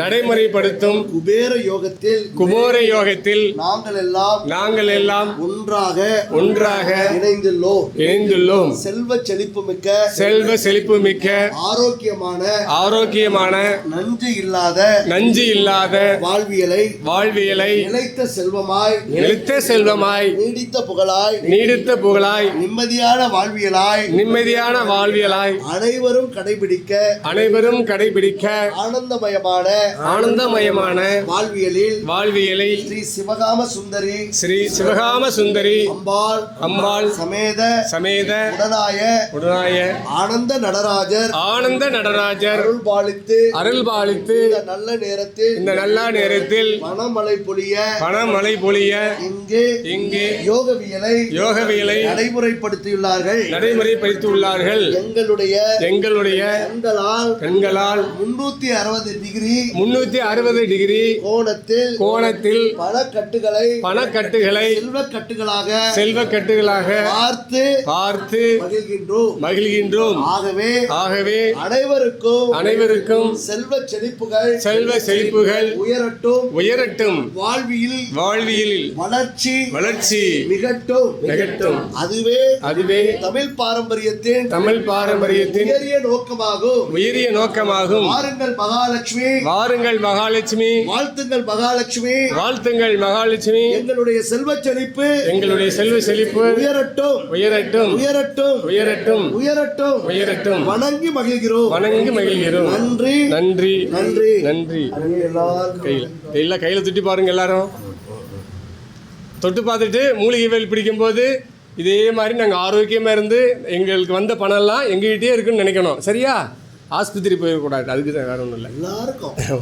நடைமுறைப்படுத்தும் குபேர யோகத்தில் குபோர யோகத்தில் நாங்கள் எல்லாம் நாங்கள் எல்லாம் ஒன்றாக ஒன்றாக இணைந்துள்ளோம். இணைந்துள்ளோம். செல்வ செழிப்பு மிக்க செல்வ செழிப்பு மிக்க ஆரோக்கியமான ஆரோக்கியமான நஞ்சு இல்லாத நஞ்சு இல்லாத வாழ்வியலை வாழ்வியலை நிலைத்த செல்வமாய் நிலைத்த செல்வமாய் நீடித்த புகழாய் நீடித்த புகழாய் நிம்மதியான வாழ்வியலாய் நிம்மதியான வாழ்வியலாய் அனைவரும் கடைபிடிக்க அனைவரும் கடைபிடிக்க ஆனந்தமயமான ஆனந்தமயமான வாழ்வியலில் வாழ்வியலை ஸ்ரீ சிவகாம சுந்தரி ஸ்ரீ சிவகாம சுந்தரி அம்பாள் அம்பாள் சமேத சமேத உடனாய உடனாய ஆனந்த நடராஜர் ஆனந்த நடராஜர் அருள் பாலித்து அருள் பாலித்து இந்த நல்ல நேரத்தில் இந்த நல்ல நேரத்தில் மனமழை பொழிய பணமழை பொழிய இங்கு இங்கு யோகவியலை யோகவியலை நடைமுறைப்படுத்தியுள்ளார்கள். நடைமுறைப்படுத்தியுள்ளார்கள். எங்களுடைய எங்களுடைய கண்களால் பெண்களால் முன்னூத்தி அறுபது டிகிரி முன்னூத்தி அறுபது டிகிரி கோணத்தில் கோணத்தில் பணக்கட்டுகளை செல்வ கட்டுகளாக செல்வக்கட்டுகளாக பார்த்து பார்த்து மகிழ்கின்றோம். மகிழ்கின்றோம். ஆகவே ஆகவே அனைவருக்கும் அனைவருக்கும் செல்வ செழிப்புகள் செல்வ செழிப்புகள் உயரட்டும். உயரட்டும். வாழ்வியில் வாழ்வியல் வளர்ச்சி வளர்ச்சி மிகட்டும். மிகட்டும். அதுவே அதுவே தமிழ் பாரம்பரியத்தின் தமிழ் பாரம்பரியத்தின் உயரிய நோக்கமாகும். உயரிய நோக்கமாகும். வாருங்கள் மகாலட்சுமி. வாருங்கள் மகாலட்சுமி. வாழ்த்துங்கள் மகாலட்சுமி. வாழ்த்துங்கள் மகாலட்சுமி. எங்களுடைய செல்வ செழிப்பு. எங்களுடைய செல்வ செழிப்பு. உயரட்டும். உயரட்டும். உயரட்டும். உயரட்டும். உயரட்டும். உயரட்டும். வணங்கி மகிழ்கிறோம். வணங்கி மகிழ்கிறோம். நன்றி. நன்றி. நன்றி. நன்றி. கையில் எல்லாம் கையில் தொட்டி பாருங்க எல்லாரும். தொட்டு பார்த்துட்டு மூலிகை வேல் பிடிக்கும்போது இதே மாதிரி நாங்கள் ஆரோக்கியமாக இருந்து எங்களுக்கு வந்த பணம்லாம் எங்ககிட்டயே இருக்குன்னு நினைக்கணும். சரியா? ஆஸ்பத்திரி போயிடக்கூடாது. அதுக்கு தான் வேற ஒன்றும் இல்லை. எல்லாருக்கும்.